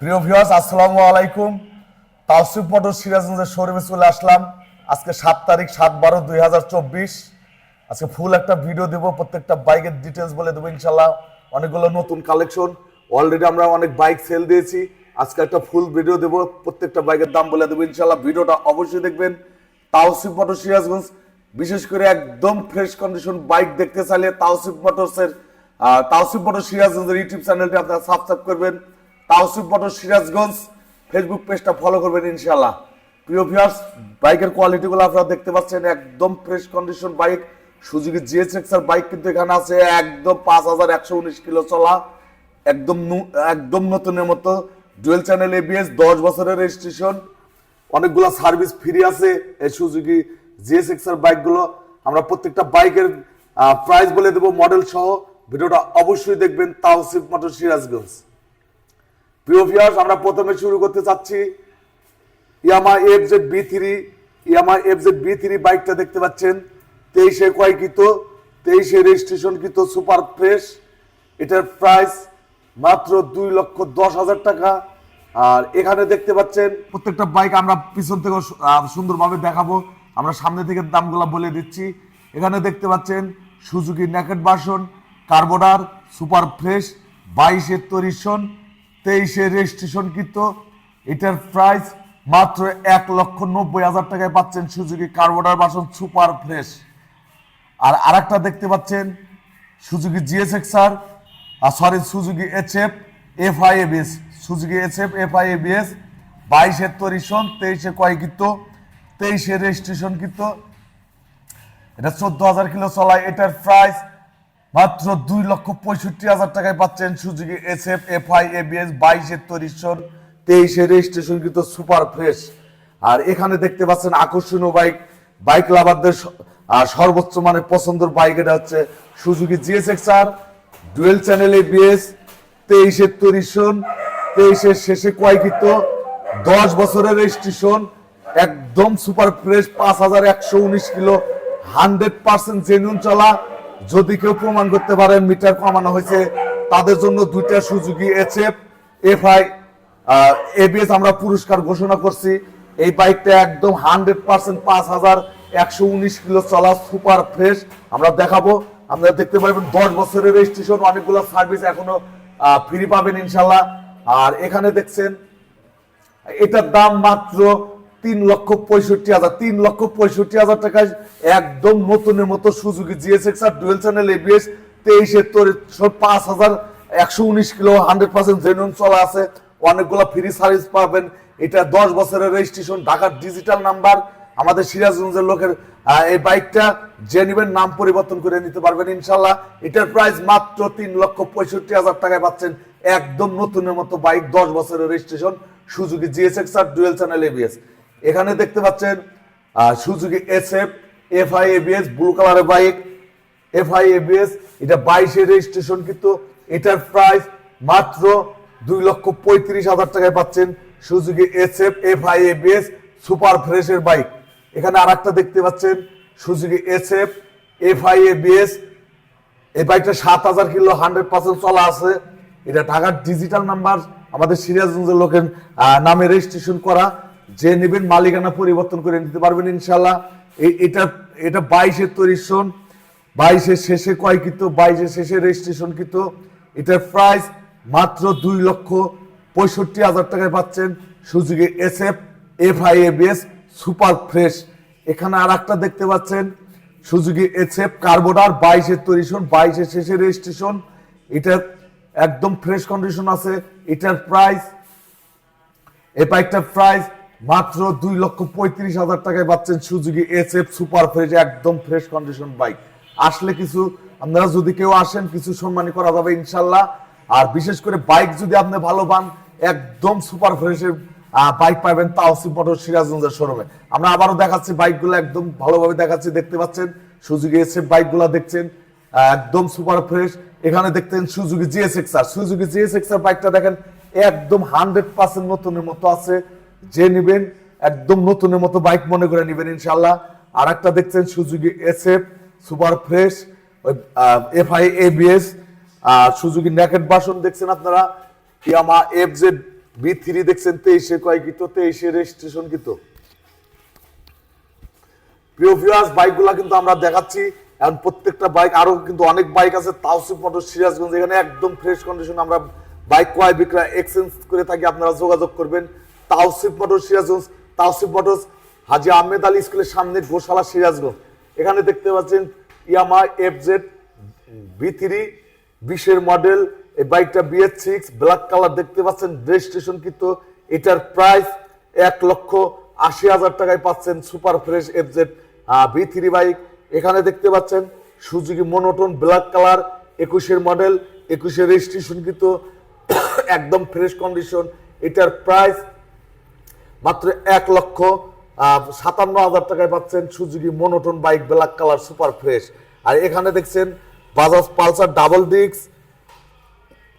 প্রিয় ভিউয়ার্স আসসালামু আলাইকুম। তাওসিফ মোটর সিরাজগঞ্জের শোরুমে চলে আসলাম। আজকে সাত তারিখ, সাত বারো দুই হাজার চব্বিশ। আজকে ফুল একটা ভিডিও দেবো, প্রত্যেকটা বাইকের ডিটেলস বলে দেবো ইনশাল্লাহ অনেকগুলো নতুন কালেকশন অলরেডি আমরা অনেক বাইক সেল দিয়েছি। আজকে একটা ফুল ভিডিও দেবো, প্রত্যেকটা বাইকের দাম বলে দেবো ইনশাল্লাহ ভিডিওটা অবশ্যই দেখবেন। তাওসিফ মোটর সিরাজগঞ্জ, বিশেষ করে একদম ফ্রেশ কন্ডিশন বাইক দেখতে চাইলে তাওসিফ মোটরসের তাওসিফ মোটর সিরাজগঞ্জের ইউটিউব চ্যানেলটি আপনারা সাবস্ক্রাইব করবেন। তাওসিফ মোটর সিরাজগঞ্জ ফেসবুক পেজটা ফলো করবেন ইনশাল্লাহ প্রিয় ভিউয়ার্স বাইকের কোয়ালিটিগুলো আপনারা দেখতে পাচ্ছেন, একদম fresh condition bike Suzuki GSX এর বাইক কিন্তু এখানে আছে, একদম পাঁচ হাজার একশো উনিশ কিলো চলা। একদম একদম নতুনের মতো। ডুয়েল চ্যানেল এবিএস দশ বছরের রেজিস্ট্রেশন অনেকগুলো সার্ভিস ফ্রি আছে এই সুজুকি জিএসএক্স এর বাইকগুলো আমরা প্রত্যেকটা বাইকের প্রাইস বলে দেবো মডেল সহ। ভিডিওটা অবশ্যই দেখবেন তাওসিফ মোটর সিরাজগঞ্জ। প্রিয় ভিউয়ার্স আমরা প্রথমে শুরু করতে চাচ্ছি। Yamaha F Z B three, Yamaha F Z B three বাইকটা দেখতে পাচ্ছেন। তেইশে কয়কৃত তেইশে রেজিস্ট্রেশন কৃত সুপার ফ্রেশ। এটার প্রাইস মাত্র দুই লক্ষ দশ হাজার টাকা। আর এখানে দেখতে পাচ্ছেন, প্রত্যেকটা বাইক আমরা পিছন থেকে সুন্দরভাবে দেখাবো। আমরা সামনে থেকে দামগুলো বলে দিচ্ছি। এখানে দেখতে পাচ্ছেন, সুজুকি ন্যাকেট বাসন, কার্বোডার, সুপার ফ্রেশ বাইশের তরিশন তেইশে রেজিস্ট্রেশন কৃত এটার প্রাইস মাত্র এক লক্ষ নব্বই হাজার টাকায় পাচ্ছেন সুজুকি কার্বোডার বাসন সুপার ফ্রেশ আর আরেকটা দেখতে পাচ্ছেন Suzuki GSXR sorry Suzuki HF F F I ABS Suzuki HF F F I ABS বাইশের তরিশন তেইশে কয়কৃত তেইশে রেজিস্ট্রেশন কৃত এটা চোদ্দ হাজার কিলো চলায়, এটার প্রাইস মাত্র দুই লক্ষ পঁয়ষট্টি হাজার টাকায় পাচ্ছেন Suzuki S F F I ABS বাইশের তরিশন তেইশে রেজিস্ট্রেশন কিন্তু সুপার ফ্রেশ। আর এখানে দেখতে পাচ্ছেন আকর্ষণীয় বাইক বাইক লাভারদের সর্বোচ্চ মানে পছন্দের বাইক এটা হচ্ছে Suzuki GSX R, dual channel ABS তেইশের তরিশন তেইশের শেষে কয়কৃত দশ বছরের রেজিস্ট্রেশন, একদম সুপার ফ্রেশ, পাঁচ হাজার একশো উনিশ কিলো, হান্ড্রেড পার্সেন্ট জেনুইন চলা যদি কেউ প্রমাণ করতে পারেন মিটার কমানো হয়েছে, তাদের জন্য দুইটা সুযোগী এচএফ এফআই এবিএস আমরা পুরস্কার ঘোষণা করছি। এই বাইকটা একদম হান্ড্রেড পার্সেন্ট পাঁচ হাজার একশো উনিশ কিলো চলা সুপার ফ্রেশ। আমরা দেখাবো। আপনারা দেখতে পাবেন দশ বছরের রেজিস্ট্রেশন অনেকগুলো সার্ভিস এখনও ফ্রি পাবেন ইনশাল্লাহ। আর এখানে দেখছেন, এটার দাম মাত্র তিন লক্ষ পঁয়ষট্টি হাজার, তিন লক্ষ পঁয়ষট্টি হাজার টাকায় একদম নতুনের মতো Suzuki GSX R dual channel ABS তোর পাঁচ হাজার একশো উনিশ কিলো হান্ড্রেড পার্সেন্ট জেনুইন চলা আছে। অনেকগুলো ফ্রি সার্ভিস পাবেন। এটা দশ বছরের রেজিস্ট্রেশন ঢাকার ডিজিটাল নাম্বার আমাদের সিরাজগঞ্জের লোকের এই বাইকটা যে নাম পরিবর্তন করে নিতে পারবেন ইনশাল্লাহ। এটার প্রাইস মাত্র তিন লক্ষ পঁয়ষট্টি হাজার টাকায় পাচ্ছেন একদম নতুনের মতো বাইক দশ বছরের registration Suzuki GSX R dual channel ABS এখানে দেখতে পাচ্ছেন Suzuki S F F I ABS blue কালারের বাইক এফ আই এবিএস এটা বাইশে রেজিস্ট্রেশন কিন্তু এটার প্রাইস মাত্র দুই লক্ষ পঁয়ত্রিশ হাজার টাকায় পাচ্ছেন Suzuki S F F I ABS super ফ্রেশের bike এখানে আর একটা দেখতে পাচ্ছেন, Suzuki S F F I ABS এই বাইকটা সাত হাজার কিলো হান্ড্রেড পার্সেন্ট চলা আছে। এটা ঢাকার ডিজিটাল নাম্বার আমাদের সিরাজগঞ্জের লোকের নামে রেজিস্ট্রেশন করা। যে নেবেন মালিকানা পরিবর্তন করে নিতে পারবেন ইনশাল্লাহ এটা এটা বাইশের তৈরি সন বাইশের শেষে কয় কিন্তু বাইশের শেষে রেজিস্ট্রেশন কিন্তু এটার প্রাইস মাত্র দুই লক্ষ পঁয়ষট্টি হাজার টাকায় পাচ্ছেন সুযোগে S F F I ABS, super fresh. এখানে আর একটা দেখতে পাচ্ছেন, সুজুকি এসএফ কার্বোডার বাইশের তৈরিশন বাইশের শেষে রেজিস্ট্রেশন। এটা একদম ফ্রেশ কন্ডিশন আছে। এটার প্রাইস এই বাইকটার প্রাইস মাত্র দুই লক্ষ পঁয়ত্রিশ হাজার টাকায় পাচ্ছেন সুজুকি এসএফ সুপার ফ্রেশ একদম ফ্রেশ কন্ডিশন বাইক আসলে কিছু, আপনারা যদি কেউ আসেন, কিছু সম্মানী করা যাবে ইনশাল্লাহ। আর বিশেষ করে বাইক যদি আপনি ভালো পান, একদম সুপার ফ্রেশের বাইক পাবেন তাওসিফ মোটর সিরাজগঞ্জের শোরুমে আমরা আবারও দেখাচ্ছি বাইকগুলো একদম ভালোভাবে দেখাচ্ছি, দেখতে পাচ্ছেন? সুজুকি এসএফ বাইকগুলো দেখছেন? একদম সুপার ফ্রেশ এখানে দেখতেন সুজুকি জিএসএক্স আর সুজুকি জিএসএক্স এর বাইকটা দেখেন, একদম হান্ড্রেড পার্সেন্ট নতুনের মতো আছে। যে নিবেন, একদম নতুনের মতো বাইক মনে করে নিবেন ইনশাল্লাহ আর একটা দেখছেন Suzuki SF, super fresh F I ABS Suzuki naked version দেখছেন আপনারা? Yamaha F Z V three দেখছেন, তেইশে কয় তেইশে রেজিস্ট্রেশন কিন্তু আমরা দেখাচ্ছি। এখন প্রত্যেকটা বাইক, আরও কিন্তু অনেক বাইক আছে, তাওসিফ মোটর সিরাজগঞ্জ, এখানে একদম ফ্রেশ কন্ডিশন আমরা বাইক ক্রয় বিক্রয় এক্সচেঞ্জ করে থাকি, আপনারা যোগাযোগ করবেন। তাওসিফ মোটর সিরাজগঞ্জ, তাওসিফ মোটরস হাজি আহমেদ আলী স্কুলের সামনে গোশালা সিরাজগঞ্জ। এখানে দেখতে পাচ্ছেন Yamaha F Z B three, বিশের মডেল এই বাইকটা বিএস সিক্স, ব্ল্যাক কালার দেখতে পাচ্ছেন রেজিস্ট্রেশন কিন্তু এটার প্রাইস এক লক্ষ আশি হাজার টাকায় পাচ্ছেন super fresh F Z B three bike. এখানে দেখতে পাচ্ছেন সুজুকি মনোটন ব্ল্যাক কালার, একুশের মডেল একুশের রেজিস্ট্রেশন কিন্তু একদম ফ্রেশ কন্ডিশন, এটার প্রাইস মাত্র এক লক্ষ সাতান্ন হাজার টাকায় পাচ্ছেন Suzuki monotone bike black colour super fresh. আর এখানে দেখছেন বাজাজ পালসার ডাবল ডিক্স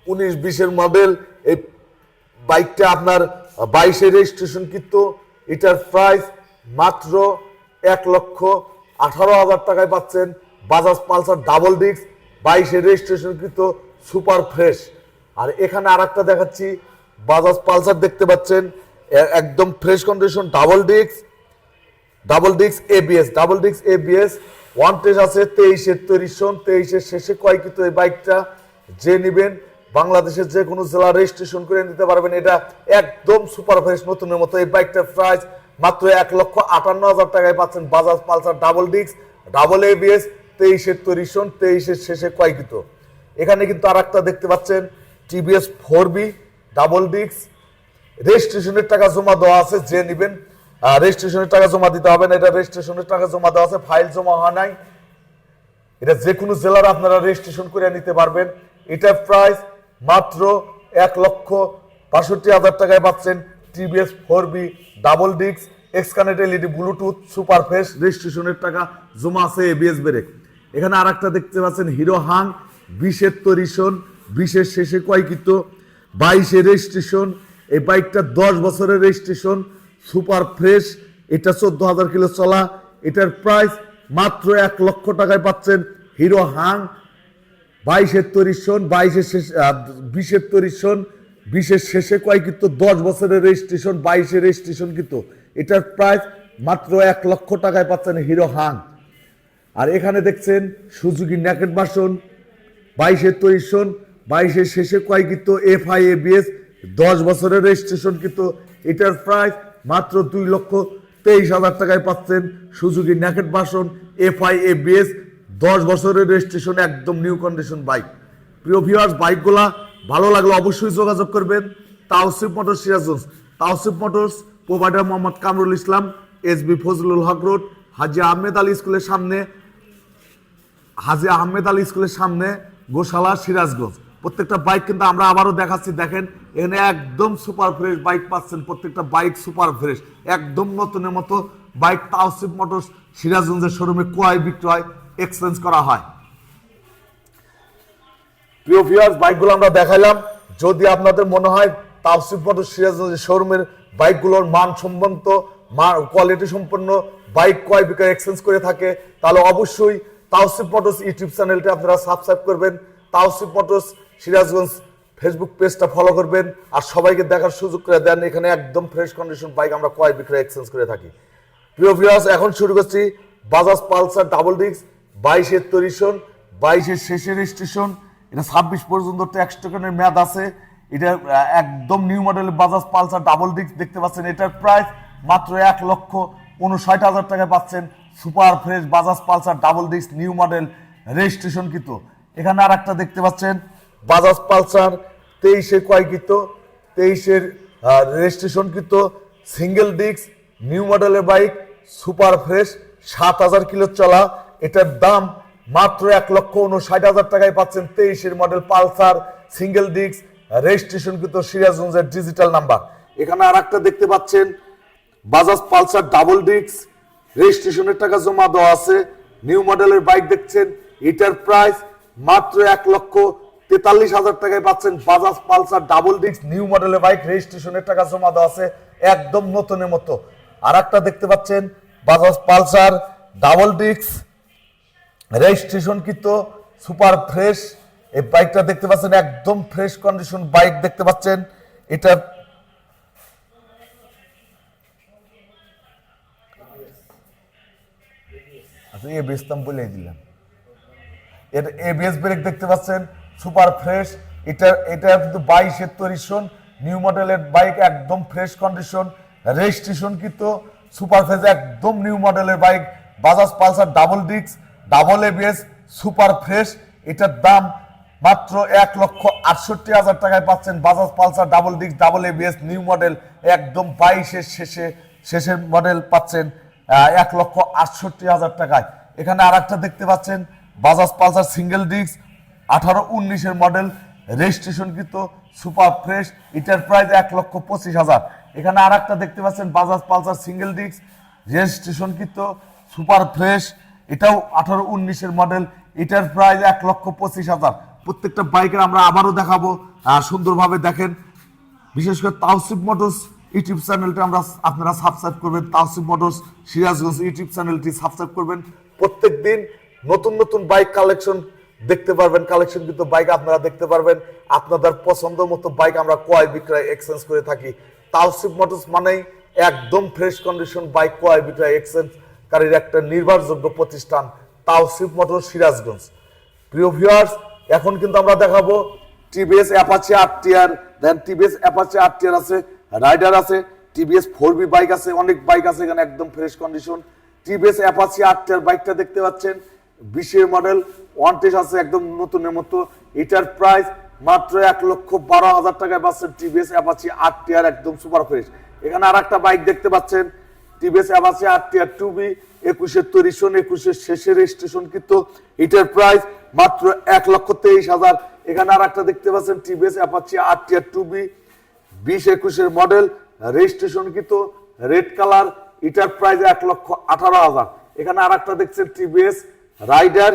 উনিশ বিশের মডেল এই বাইকটা আপনার বাইশে রেজিস্ট্রেশন কিন্তু এটার প্রাইস মাত্র এক লক্ষ আঠারো হাজার টাকায় পাচ্ছেন বাজাজ পালসার ডাবল ডিক্স বাইশে রেজিস্ট্রেশন কিন্তু সুপার ফ্রেশ। আর এখানে আর একটা দেখাচ্ছি, বাজাজ পালসার দেখতে পাচ্ছেন একদম fresh condition double disc double disc ABS double disc ABS one test আছে তেইশের তৈরি সন তেইশের শেষে কয় কিন্তু এই বাইকটা যে নিবেন, বাংলাদেশের যে কোনো জেলা রেজিস্ট্রেশন করে নিতে পারবেন। এটা একদম সুপার ফ্রেশ নতুনের মতো এই বাইকটার প্রাইস মাত্র এক লক্ষ আটান্ন হাজার টাকায় পাচ্ছেন Bajaj Pulsar double disc double ABS তেইশের তৈরি সন তেইশের শেষে কয় কিন্তু। এখানে কিন্তু আর একটা দেখতে পাচ্ছেন TVS four B double disc রেজিস্ট্রেশনের টাকা জমা দেওয়া আছে, যে নিবেন রেজিস্ট্রেশনের টাকা জমা দিতে হবে না, এটা রেজিস্ট্রেশনের টাকা জমা দেওয়া আছে, ফাইল জমা হওয়া নাই। এটা যে কোনো জেলার আপনারা রেজিস্ট্রেশন করে নিতে পারবেন। এটার প্রাইস মাত্র এক লক্ষ বাষট্টি হাজার টাকায় পাচ্ছেন TVS four B double disc এক্সকানেট LED Bluetooth super fresh রেজিস্ট্রেশনের টাকা জমা আছে এবিএস ব্রেক এখানে আর একটা দেখতে পাচ্ছেন, হিরো হাং, বিশের তরিশন বিশের শেষে কয়কিত বাইশে রেজিস্ট্রেশন এই বাইকটা দশ বছরের রেজিস্ট্রেশন সুপার ফ্রেশ এটা চোদ্দ হাজার কিলো চলা, এটার প্রাইস মাত্র এক লক্ষ টাকায় পাচ্ছেন হিরো হাং, বাইশের তরিশ সন বাইশের শেষ বিশের তরিশ সন বিশের শেষে কয় কিন্তু দশ বছরের রেজিস্ট্রেশন বাইশের রেজিস্ট্রেশন কিন্তু। এটার প্রাইস মাত্র এক লক্ষ টাকায় পাচ্ছেন হিরো হাং। আর এখানে দেখছেন সুজুকি ন্যাকেট বাসন বাইশের তৈরি সন বাইশের শেষে কয় কিন্তু এফ আই এ বিএস দশ বছরের রেজিস্ট্রেশন কিন্তু এটার প্রাইস মাত্র দুই লক্ষ তেইশ হাজার টাকায় পাচ্ছেন Suzuki naked version F I A BS দশ বছরের রেজিস্ট্রেশন একদম নিউ কন্ডিশন বাইক প্রিয় ভিউয়ার্স বাইকগুলা ভালো লাগলে অবশ্যই যোগাযোগ করবেন। Tausif motors Sirajganj Tausif motors provider Mohammad Kamrul Islam S B Fazlul Haq road, Haji Ahmed Ali স্কুলের সামনে, হাজি আহমেদ আলী স্কুলের সামনে, গোশালা সিরাজগঞ্জ। প্রত্যেকটা বাইক কিন্তু আমরা আবারও দেখাচ্ছি, দেখেন এখানে একদম সুপার ফ্রেশ বাইক পাচ্ছেন, প্রত্যেকটা বাইক সুপার ফ্রেশ একদম নতুনের মতো বাইক তাওসিফ মোটরস সিরাজগঞ্জের শোরুমে ক্রয় বিক্রয় এক্সচেঞ্জ করা হয়। প্রিয় ভিউয়ার্স বাইকগুলো আমরা দেখালাম যদি আপনাদের মনে হয় তাওসিফ মোটর সিরাজগঞ্জের শোরুমের বাইকগুলোর মান সম্বন্ধ মান কোয়ালিটি সম্পন্ন বাইক ক্রয় বিক্রয় এক্সচেঞ্জ করে থাকে, তাহলে অবশ্যই তাওসিফ মোটরস ইউটিউব চ্যানেলটি আপনারা সাবস্ক্রাইব করবেন। তাওসিফ মোটরস সিরাজগঞ্জ ফেসবুক পেজটা ফলো করবেন আর সবাইকে দেখার সুযোগ করে দেন। এখানে একদম ফ্রেশ কন্ডিশন বাইক আমরা ক্রয় বিক্রয় এক্সচেঞ্জ করে থাকি। প্রিয় ভিউয়ার্স এখন শুরু করছি বাজাজ পালসার ডাবল ডিস্ক বাইশের তরিশন বাইশের শেষের স্টেশন এটা ছাব্বিশ পর্যন্ত ট্যাক্স টোকেনের মেয়াদ আছে। এটা একদম নিউ মডেলের বাজাজ পালসার ডাবল ডিস্ক দেখতে পাচ্ছেন। এটার প্রাইস মাত্র এক লক্ষ উনষাট হাজার টাকায় পাচ্ছেন। Super fresh Bajaj Pulsar double disc new model registration কিন্তু এখানে আর একটা দেখতে পাচ্ছেন। বাজাজ পালসার, তেইশে কয়কিত, তেইশের রেজিস্ট্রেশন কৃত সিঙ্গেল ডিস্ক, নিউ মডেলের বাইক, সুপার ফ্রেশ, সাত হাজার কিলো চলা, এটার দাম মাত্র এক লক্ষ উনষাট হাজার টাকায় পাচ্ছেন তেইশের model Pulsar, single disc registration কৃত সিরাজগঞ্জের ডিজিটাল নাম্বার। এখানে আর একটা দেখতে পাচ্ছেন, বাজাজ পালসার ডাবল ডিস্ক, রেজিস্ট্রেশনের টাকা জমা দেওয়া আছে, নিউ মডেলের বাইক দেখছেন, এটার প্রাইস মাত্র এক লক্ষ তেতাল্লিশ হাজার টাকায় পাচ্ছেন Bajaj Pulsar double disc new মডেলের বাইক রেজিস্ট্রেশনের টাকা জমা দেওয়া আছে একদম নতুনের মতো। আর একটা দেখতে পাচ্ছেন Bajaj Pulsar double disc registration কিন্তু সুপার ফ্রেশ এই বাইকটা দেখতে পাচ্ছেন একদম ফ্রেশ কন্ডিশন বাইক দেখতে পাচ্ছেন। এটা আচ্ছা এ বেস্তাম বলে দিলাম। এটা এবিএস ব্রেক দেখতে পাচ্ছেন সুপার ফ্রেশ। এটা এটা কিন্তু বাইশের তৈরিশন নিউ মডেলের বাইক একদম ফ্রেশ কন্ডিশন। রেজিস্ট্রেশন কিন্তু সুপার ফ্রেশ, একদম নিউ মডেলের বাইক। বাজাজ পালসার ডাবল ডিক্স ডাবল এবিএস সুপার ফ্রেশ। এটার দাম মাত্র এক লক্ষ আটষট্টি হাজার টাকায় পাচ্ছেন বাজাজ পালসার ডাবল ডিক্স ডাবল এবিএস নিউ মডেল। একদম বাইশের শেষে শেষের মডেল পাচ্ছেন এক লক্ষ আটষট্টি হাজার টাকায়। এখানে আর দেখতে পাচ্ছেন, বাজাজ পালসার সিঙ্গেল ডিস্ক আঠারো উনিশের মডেল রেজিস্ট্রেশন কিন্তু সুপার ফ্রেশ এটার প্রাইস এক লক্ষ পঁচিশ হাজার। এখানে আর একটা দেখতে পাচ্ছেন Bajaj Pulsar single disc registration কিন্তু সুপার ফ্রেশ এটাও আঠারো উনিশের মডেল এটার প্রাইস এক লক্ষ পঁচিশ হাজার। প্রত্যেকটা বাইকের আমরা আবারও দেখাবো সুন্দরভাবে দেখেন। বিশেষ করে তাওসিফ মোটরস ইউটিউব চ্যানেলটা আমরা আপনারা সাবস্ক্রাইব করবেন। তাওসিফ মোটরস সিরাজগঞ্জ ইউটিউব চ্যানেলটি সাবস্ক্রাইব করবেন। প্রত্যেক দিন নতুন নতুন বাইক কালেকশন দেখতে পারবেন কালেকশন কিন্তু বাইক আপনারা দেখতে পারবেন। আপনাদের পছন্দ মতো বাইক আমরা ক্রয় বিক্রয় এক্সচেঞ্জ করে থাকি। তাওসিফ মোটরস মানেই একদম ফ্রেশ কন্ডিশন বাইক ক্রয় বিক্রয় এক্সচেঞ্জকারীর একটা নির্ভরযোগ্য প্রতিষ্ঠান তাওসিফ মোটরস সিরাজগঞ্জ। প্রিয় ভিউয়ার্স এখন কিন্তু আমরা দেখাবো টিভিএস অ্যাপাচি আর then TVS Apache R TR আছে রাইডার আছে টিভিএস ফোর বি বাইক আছে, অনেক বাইক আছে এখানে একদম fresh condition TVS Apache R বাইকটা দেখতে পাচ্ছেন। বিশের মডেল ওয়ান টেস্ট আছে, একদম নতুনের মতো। এটার প্রাইস মাত্র এক লক্ষ বারো হাজার টাকায় পাচ্ছেন টিভিএস অ্যাপাচি আর টিআর একদম সুপার ফ্রেশ এখানে আর একটা বাইক দেখতে পাচ্ছেন TVS Apache R TR two B একুশের তৈরি সন একুশের শেষের রেজিস্ট্রেশন কিন্তু এটার প্রাইস মাত্র এক লক্ষ তেইশ হাজার। এখানে আর একটা দেখতে পাচ্ছেন TVS Apache R TR two B বিশ একুশের মডেল রেজিস্ট্রেশন কিন্তু রেড কালার এটার প্রাইস এক লক্ষ আঠারো হাজার। এখানে আর একটা দেখছেন টিভিএস রাইডার,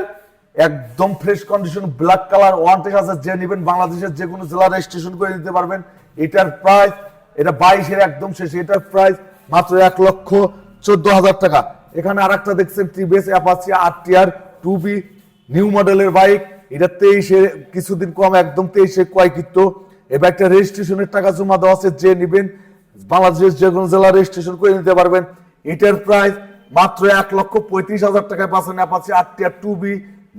একদম fresh condition black colour one আছে, যে নেবেন বাংলাদেশের যে কোনো জেলা রেজিস্ট্রেশন করে নিতে পারবেন। এটার প্রাইস এটা বাইশের একদম শেষ, এটার প্রাইস মাত্র এক লক্ষ চোদ্দ হাজার টাকা। এখানে আর একটা দেখছেন TVS Apache R TR two B new মডেলের বাইক এটা তেইশে, কিছুদিন কম, একদম তেইশে কয় কিন্তু এবার একটা রেজিস্ট্রেশনের টাকা জমা দেওয়া আছে, যে নেবেন বাংলাদেশের যে কোনো জেলা রেজিস্ট্রেশন করে নিতে পারবেন। এটার প্রাইস মাত্র এক লক্ষ পঁয়ত্রিশ হাজার টাকায় পাচ্ছেন Apache R two B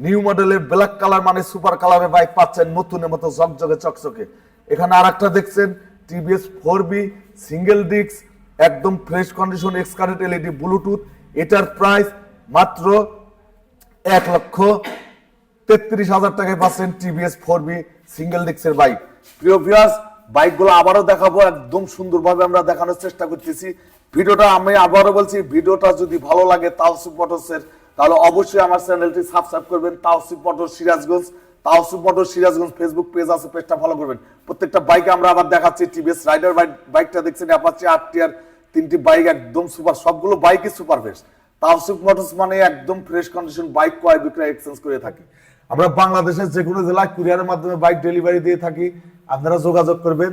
new মডেলের ব্ল্যাক কালার মানে সুপার কালারের বাইক পাচ্ছেন নতুনের মতো ঝকঝকে, চকচকে। এখানে আর একটা দেখছেন TVS four B single disc একদম ফ্রেশ কন্ডিশন এক্সকারেট এলইডি ব্লুটুথ এটার প্রাইস মাত্র এক লক্ষ তেত্রিশ হাজার টাকায় পাচ্ছেন টিভিএস ফোর বি সিঙ্গেল ডিস্কের বাইক প্রিয় ভিউয়ার্স বাইকগুলো আবারও দেখাবো, একদম সুন্দরভাবে আমরা দেখানোর চেষ্টা করতেছি। ভিডিওটা আমি আবারও বলছি, ভিডিওটা যদি ভালো লাগে তাওসিফ মোটরসের, তাহলে অবশ্যই আমার চ্যানেলটি সাবস্ক্রাইব করবেন Tausif motor Sirajganj Tausif motor Sirajganj Facebook page আছে পেজটা ফলো করবেন। প্রত্যেকটা বাইকে আমরা আবার দেখাচ্ছি টিভিএস রাইডার বাইকটা দেখছেন অ্যাপাচি আর টিয়ার তিনটি বাইক একদম সুপার সবগুলো বাইকই সুপার ফ্রেশ তাওসিফ মোটরস মানে একদম ফ্রেশ কন্ডিশন বাইক ক্রয় বিক্রয় এক্সচেঞ্জ করে থাকি। আমরা বাংলাদেশের যে কোনো জেলায় কুরিয়ারের মাধ্যমে বাইক ডেলিভারি দিয়ে থাকি, আপনারা যোগাযোগ করবেন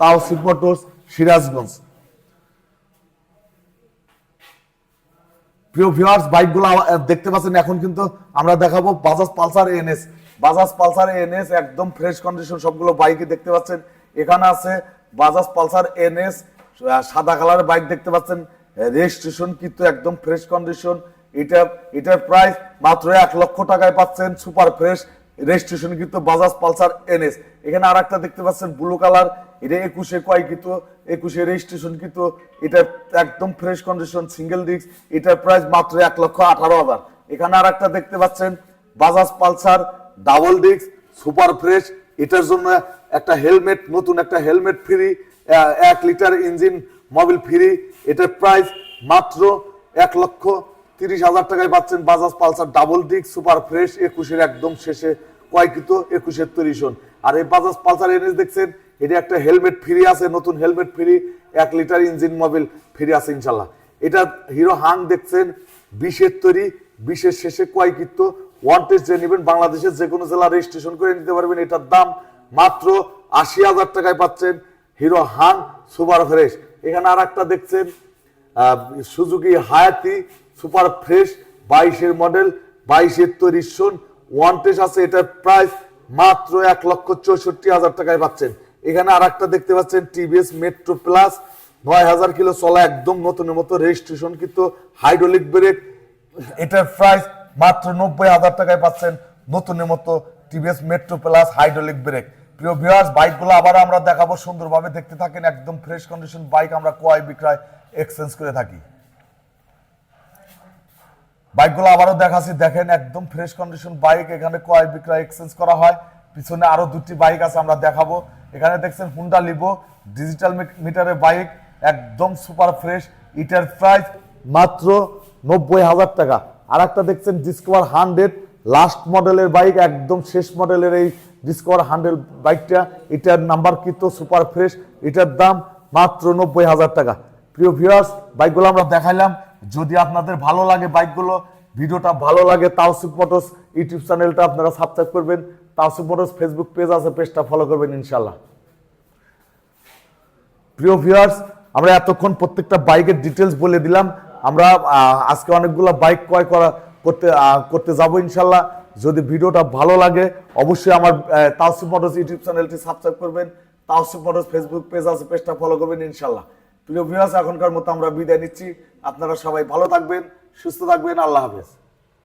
তাওসিফ মোটরস সিরাজগঞ্জ। প্রিয় ভিউয়ার্স বাইকগুলো দেখতে পাচ্ছেন, এখন কিন্তু আমরা দেখাবো Bajaj Pulsar NS Bajaj Pulsar NS একদম ফ্রেশ কন্ডিশন সবগুলো বাইকই দেখতে পাচ্ছেন। এখানে আছে বাজাজ পালসার এনএস সাদা কালারের বাইক দেখতে পাচ্ছেন। রেজিস্ট্রেশন কিন্তু একদম ফ্রেশ কন্ডিশন এটা, এটার প্রাইস মাত্র এক লক্ষ টাকায় পাচ্ছেন সুপার ফ্রেশ রেজিস্ট্রেশন কিন্তু বাজাজ পালসার এনএস এখানে আর একটা দেখতে পাচ্ছেন ব্লু কালার এটা একুশে কয় কিন্তু একুশে রেজিস্ট্রেশন কিন্তু এটা একদম ফ্রেশ কন্ডিশন সিঙ্গেল ডিস্ক এটার প্রাইস মাত্র এক লক্ষ আঠারো হাজার। এখানে আর একটা দেখতে পাচ্ছেন Bajaj Pulsar double disc super fresh এটার জন্য একটা হেলমেট নতুন একটা হেলমেট ফ্রি এক লিটার ইঞ্জিন মোবিল ফ্রি এটার প্রাইস মাত্র এক লক্ষ তিরিশ হাজার টাকায় পাচ্ছেন Bajaj Pulsar double disc super fresh একুশের একদম শেষে কয়কিত একুশের তৈরিশন আর এই বাজাজ পালসার এনএস দেখছেন এটা একটা হেলমেট ফ্রি আছে, নতুন হেলমেট ফ্রি এক লিটার ইঞ্জিন মোবিল ফ্রি আছে ইনশাল্লাহ। এটা হিরো হাং দেখছেন, বিশের তৈরি, বিশের শেষে কয়কিত ওয়ান টেস্ট যে নেবেন, বাংলাদেশের যে কোনো জেলা রেজিস্ট্রেশন করে নিতে পারবেন। এটার দাম মাত্র আশি হাজার টাকায় পাচ্ছেন হিরো হাং সুপার ফ্রেশ এখানে আর একটা দেখছেন সুজুকি হায়াতি সুপার ফ্রেশ বাইশের মডেল বাইশের তৈরি শোন ওয়ান টেস্ট আছে, এটার প্রাইস মাত্র এক লক্ষ চৌষট্টি হাজার টাকায় পাচ্ছেন। এখানে আর একটা দেখতে পাচ্ছেন টিভিএস মেট্রো প্লাস নয় হাজার কিলো চলা একদম নতুনের মতো রেজিস্ট্রেশন কিন্তু হাইড্রোলিক ব্রেক এটার প্রাইস মাত্র নব্বই হাজার টাকায় পাচ্ছেন নতুনের মতো TVS Metro plus hydraulic brake প্রিয় ভিউয়ার্স বাইকগুলো আবার আমরা দেখাবো, সুন্দরভাবে দেখতে থাকেন, একদম ফ্রেশ কন্ডিশন বাইক আমরা ক্রয় বিক্রয় এক্সচেঞ্জ করে থাকি। বাইকগুলো আবারও দেখাচ্ছি, দেখেন একদম ফ্রেশ কন্ডিশন বাইক এখানে ক্রয় বিক্রয় এক্সচেঞ্জ করা হয়। পিছনে আরও দুটি বাইক আছে, আমরা দেখাবো। এখানে দেখছেন হুন্ডা লিবো ডিজিটাল মিটারের বাইক, একদম সুপার ফ্রেশ ইটার প্রাইস মাত্র নব্বই হাজার টাকা। আর একটা দেখছেন ডিসকভার হান্ড্রেড লাস্ট মডেলের বাইক, একদম শেষ মডেলের এই ডিসকভার হান্ড্রেড বাইকটা। এটার নাম্বার কিন্তু সুপার ফ্রেশ এটার দাম মাত্র নব্বই হাজার টাকা। প্রিয় ভিউয়ার্স বাইকগুলো আমরা দেখাইলাম। যদি আপনাদের ভালো লাগে বাইকগুলো, ভিডিওটা ভালো লাগে তাওসিফ মোটরস ইউটিউব চ্যানেলটা আপনারা সাবস্ক্রাইব করবেন। তাওসিফ মোটরস ফেসবুক পেজ আছে পেজটা ফলো করবেন ইনশাল্লাহ প্রিয় ভিউয়ার্স আমরা এতক্ষণ প্রত্যেকটা বাইকের ডিটেলস বলে দিলাম। আমরা আজকে অনেকগুলো বাইক ক্রয় করা, করতে করতে যাব ইনশাল্লাহ যদি ভিডিওটা ভালো লাগে, অবশ্যই আমার তাওসিফ মোটরস ইউটিউব চ্যানেলটি সাবস্ক্রাইব করবেন। তাওসিফ মোটরস ফেসবুক পেজ আছে পেজটা ফলো করবেন ইনশাল্লাহ প্রিয় ভিউয়ার্স এখনকার মতো আমরা বিদায় নিচ্ছি। আপনারা সবাই ভালো থাকবেন, সুস্থ থাকবেন। আল্লাহ হাফেজ।